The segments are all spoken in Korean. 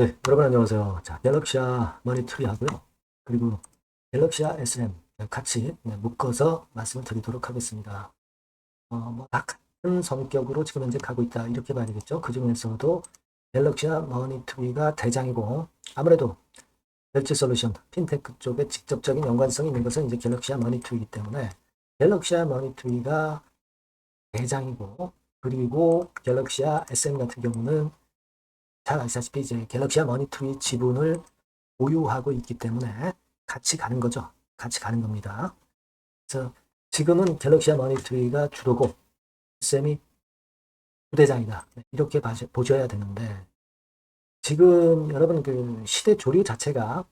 네, 여러분 안녕하세요. 자, 갤럭시아 머니트리 하고요. 그리고 갤럭시아 SM 같이 네, 묶어서 말씀을 드리도록 하겠습니다. 어, 뭐, 다 같은 성격으로 지금 현재 가고 있다. 이렇게 봐야 되겠죠. 그 중에서도 갤럭시아 머니트리가 대장이고, 아무래도 벨치 솔루션, 핀테크 쪽에 직접적인 연관성이 있는 것은 이제 갤럭시아 머니트리이기 때문에 갤럭시아 머니트리가 대장이고, 그리고 갤럭시아 SM 같은 경우는 잘 아시다시피 이제 갤럭시아 머니트리 지분을 보유하고 있기 때문에 같이 가는 거죠. 같이 가는 겁니다. 그래서 지금은 갤럭시아 머니트리가 주도고 SM이 부대장이다. 네, 이렇게 보셔야 되는데 지금 여러분 그 시대 조류 자체가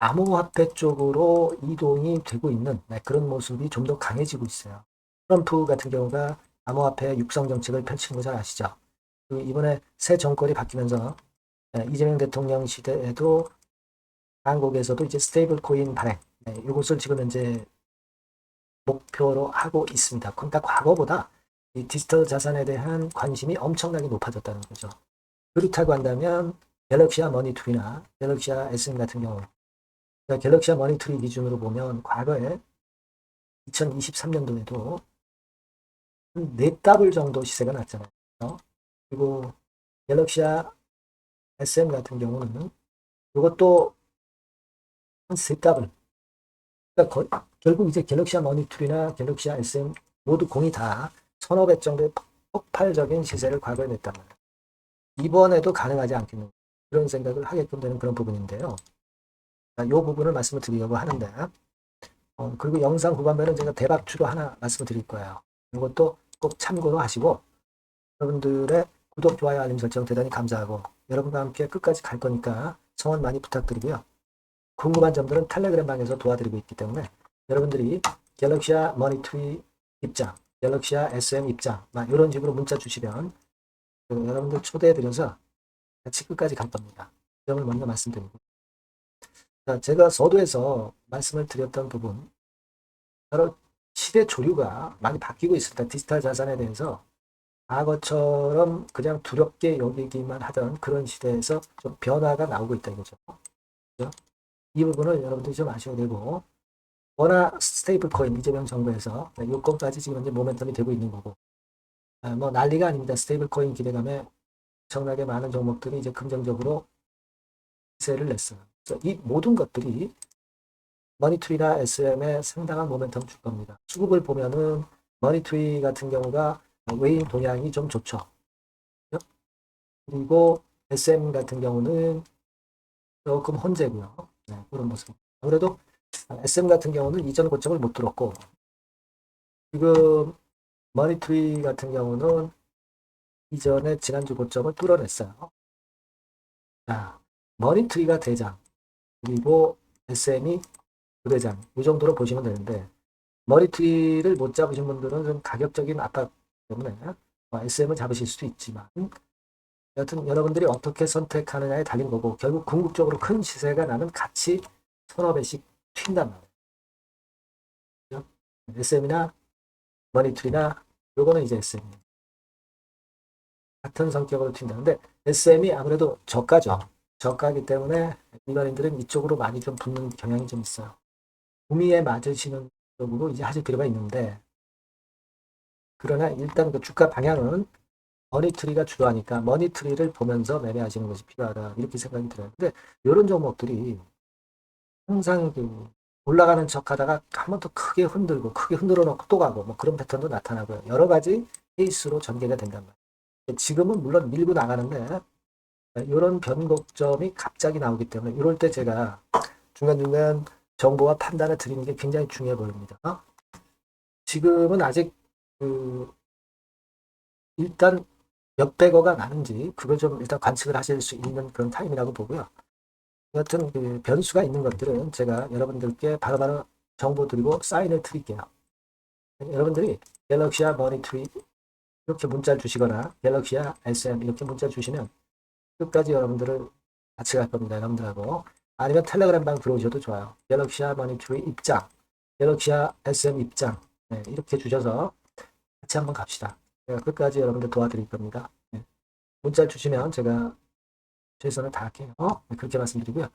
암호화폐 쪽으로 이동이 되고 있는 네, 그런 모습이 좀 더 강해지고 있어요. 트럼프 같은 경우가 암호화폐 육성 정책을 펼치는 거잘 아시죠? 그 이번에 새 정권이 바뀌면서 예, 이재명 대통령 시대에도 한국에서도 이제 스테이블 코인 발행 네, 이것을 지금 현재 목표로 하고 있습니다. 그러니까 과거보다 이 디지털 자산에 대한 관심이 엄청나게 높아졌다는 거죠. 그렇다고 한다면 갤럭시아 머니투리나 갤럭시아 SM 같은 경우 그러니까 갤럭시아 머니투리 기준으로 보면 과거에 2023년도에도 한 4답을 정도 시세가 났잖아요. 그리고 갤럭시아 SM 같은 경우는 이것도 한세 답을 그러니까 거- 결국 이제 갤럭시아 머니툴이나 갤럭시아 SM 모두 공이 다 천억 배 정도의 폭- 폭발적인 시세를 과거에 냈단 말이에요. 이번에도 가능하지 않겠는 그런 생각을 하게끔 되는 그런 부분인데요. 이 부분을 말씀을 드리려고 하는데 어, 그리고 영상 후반부에는 제가 대박주도 하나 말씀을 드릴 거예요. 이것도 꼭 참고로 하시고 여러분들의 구독, 좋아요, 알림 설정 대단히 감사하고 여러분과 함께 끝까지 갈 거니까 성원 많이 부탁드리고요. 궁금한 점들은 텔레그램 방에서 도와드리고 있기 때문에 여러분들이 갤럭시아 머니트리 입장, 갤럭시아 SM 입장 막 이런 식으로 문자 주시면 그 여러분들 초대해드려서 같이 끝까지 갈 겁니다. 이 점을 먼저 말씀드리고 자, 제가 서두에서 말씀을 드렸던 부분 바로 시대 조류가 많이 바뀌고 있습니다. 디지털 자산에 대해서 과거처럼 그냥 두렵게 여기기만 하던 그런 시대에서 좀 변화가 나오고 있다 이거죠. 그죠? 이 부분을 여러분들이 좀 아셔야 되고 워낙 스테이블 코인 이재명 정부에서 요건까지 지금 현재 모멘텀이 되고 있는 거고 아, 뭐 난리가 아닙니다. 스테이블 코인 기대감에 엄청나게 많은 종목들이 이제 긍정적으로 시세를 냈어요. 이 모든 것들이 머니트리나 SM에 상당한 모멘텀 줄 겁니다. 수급을 보면은 머니트리 같은 경우가 외인 동향이 좀 좋죠. 그리고 SM 같은 경우는 조금 혼재고요. 네, 그런 모습. 아무래도 SM 같은 경우는 이전 고점을 못 들었고 지금 머니트리 같은 경우는 이전에 지난주 고점을 뚫어냈어요. 자, 머니트리가 대장 그리고 SM이 부대장 이 정도로 보시면 되는데 머리트리를 못 잡으신 분들은 좀 가격적인 압박 때문에 SM을 잡으실 수도 있지만 여튼 여러분들이 어떻게 선택하느냐에 달린 거고 결국 궁극적으로 큰 시세가 나면 같이 서너 배씩 튄단 말이에요. SM이나 머니트리나 요거는 이제 SM 같은 성격으로 튄다는데 SM이 아무래도 저가죠. 저가기 때문에 일반인들은 이쪽으로 많이 좀 붙는 경향이 좀 있어요. 구미에 맞으시는 쪽으로 이제 하실 필요가 있는데 그러나 일단 그 주가 방향은 머니트리가 주도하니까 머니트리를 보면서 매매하시는 것이 필요하다 이렇게 생각이 들어요. 근데 이런 종목들이 항상 그 올라가는 척 하다가 한 번 더 크게 흔들고 크게 흔들어 놓고 또 가고 뭐 그런 패턴도 나타나고요. 여러 가지 케이스로 전개가 된단 말이에요. 지금은 물론 밀고 나가는데 이런 변곡점이 갑자기 나오기 때문에 이럴 때 제가 중간중간 정보와 판단을 드리는 게 굉장히 중요해 보입니다. 지금은 아직 그 일단 몇백어가 나는지 그걸 좀 일단 관측을 하실 수 있는 그런 타임이라고 보고요. 여튼 그 변수가 있는 것들은 제가 여러분들께 바로바로 정보 드리고 사인을 드릴게요. 여러분들이 갤럭시아 머니트리 이렇게 문자를 주시거나 갤럭시아 SM 이렇게 문자 주시면 끝까지 여러분들을 같이 갈 겁니다. 여러분들하고 아니면 텔레그램 방 들어오셔도 좋아요. 갤럭시아 머니투리 입장, 갤럭시아 SM 입장 네, 이렇게 주셔서 같이 한번 갑시다. 제가 끝까지 여러분들 도와드릴 겁니다. 네. 문자 주시면 제가 최선을 다할게요. 어? 네, 그렇게 말씀드리고요.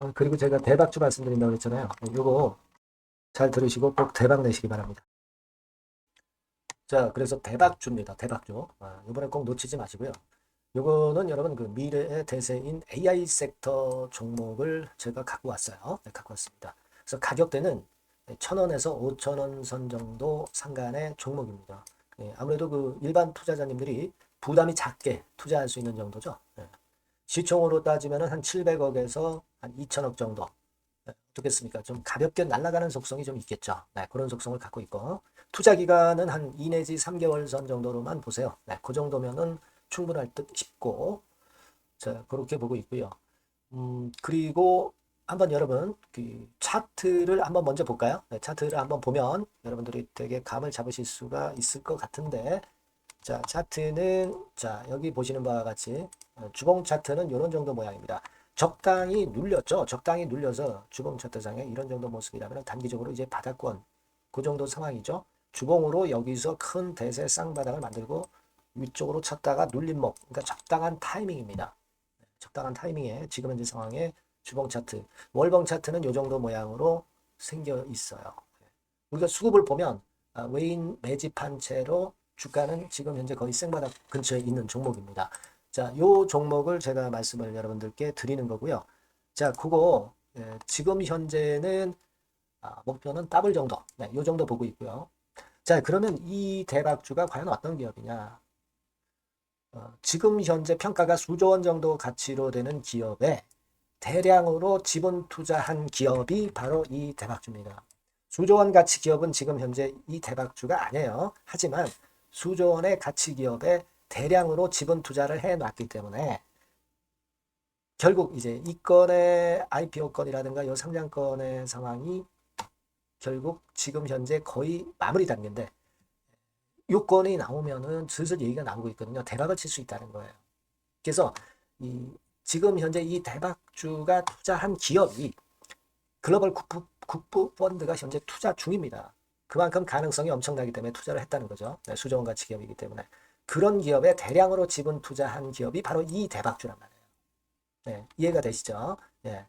어, 그리고 제가 대박주 말씀드린다고 그랬잖아요. 네, 요거 잘 들으시고 꼭 대박 내시기 바랍니다. 자, 그래서 대박주입니다. 대박주. 아, 이번에 꼭 놓치지 마시고요. 요거는 여러분 그 미래의 대세인 AI 섹터 종목을 제가 갖고 왔어요. 네, 갖고 왔습니다. 그래서 가격대는 1,000원에서 5,000원 선 정도 상간의 종목입니다. 예, 아무래도 그 일반 투자자님들이 부담이 작게 투자할 수 있는 정도죠. 예. 시총으로 따지면 한 700억에서 한 2천억 정도. 예, 어떻겠습니까? 좀 가볍게 날아가는 속성이 좀 있겠죠. 네, 그런 속성을 갖고 있고 투자 기간은 한 2 내지 3개월 선 정도로만 보세요. 네, 그 정도면은 충분할 듯 싶고 자 그렇게 보고 있고요. 음 그리고 한번 여러분 그 차트를 한번 먼저 볼까요? 네, 차트를 한번 보면 여러분들이 되게 감을 잡으실 수가 있을 것 같은데 자 차트는 자 여기 보시는 바와 같이 어, 주봉 차트는 이런 정도 모양입니다. 적당히 눌렸죠. 적당히 눌려서 주봉 차트상에 이런 정도 모습이라면 단기적으로 이제 바닥권 그 정도 상황이죠. 주봉으로 여기서 큰 대세 쌍바닥을 만들고 위쪽으로 쳤다가 눌림목 그러니까 적당한 타이밍입니다. 네, 적당한 타이밍에 지금 현재 상황에 주봉 차트 월봉 차트는 이 정도 모양으로 생겨 있어요. 네. 우리가 수급을 보면 아, 외인 매집한 채로 주가는 지금 현재 거의 생바닥 근처에 있는 종목입니다. 자, 요 종목을 제가 말씀을 여러분들께 드리는 거고요. 자, 그거 예, 지금 현재는 아, 목표는 더블 정도, 네, 요 정도 보고 있고요. 자, 그러면 이 대박주가 과연 어떤 기업이냐? 어, 지금 현재 평가가 수조 원 정도 가치로 되는 기업에 대량으로 지분 투자한 기업이 바로 이 대박주입니다. 수조 원 가치 기업은 지금 현재 이 대박주가 아니에요. 하지만 수조 원의 가치 기업에 대량으로 지분 투자를 해 놨기 때문에 결국 이제 이 건의 IPO 건이라든가 이 상장건의 상황이 결국 지금 현재 거의 마무리 단계인데 요건이 나오면은 슬슬 얘기가 나오고 있거든요. 대박을 칠 수 있다는 거예요. 그래서 이 지금 현재 이 대박주가 투자한 기업이 글로벌 국부, 국부 펀드가 현재 투자 중입니다. 그만큼 가능성이 엄청나기 때문에 투자를 했다는 거죠. 네, 수조원 가치 기업이기 때문에. 그런 기업에 대량으로 지분 투자한 기업이 바로 이 대박주란 말이에요. 네, 이해가 되시죠? 네.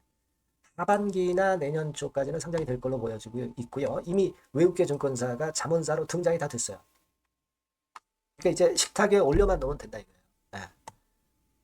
하반기나 내년 초까지는 상장이 될 걸로 보여지고 있고요. 이미 외국계 증권사가 자문사로 등장이 다 됐어요. 그러니까 이제 식탁에 올려만 놓으면 된다 이거예요.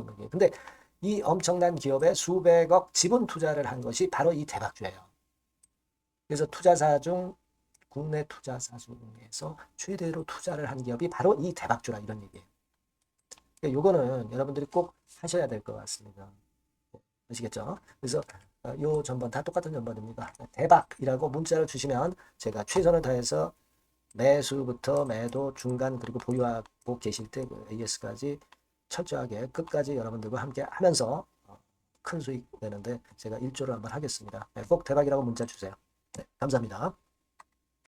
그 정도예요. 근데 이 엄청난 기업에 수백억 지분 투자를 한 것이 바로 이 대박주예요. 그래서 투자사 중 국내 투자사 중에서 최대로 투자를 한 기업이 바로 이 대박주라 이런 얘기예요. 그러니까 요거는 여러분들이 꼭 하셔야 될 것 같습니다. 아시겠죠? 그래서 어, 요 전번 다 똑같은 전번입니다. 대박이라고 문자를 주시면 제가 최선을 다해서 매수부터 매도 중간 그리고 보유하고 계실 때그 AS까지 철저하게 끝까지 여러분들과 함께 하면서 어, 큰 수익 내는데 제가 일조를 한번 하겠습니다. 네, 꼭 대박이라고 문자 주세요. 네, 감사합니다.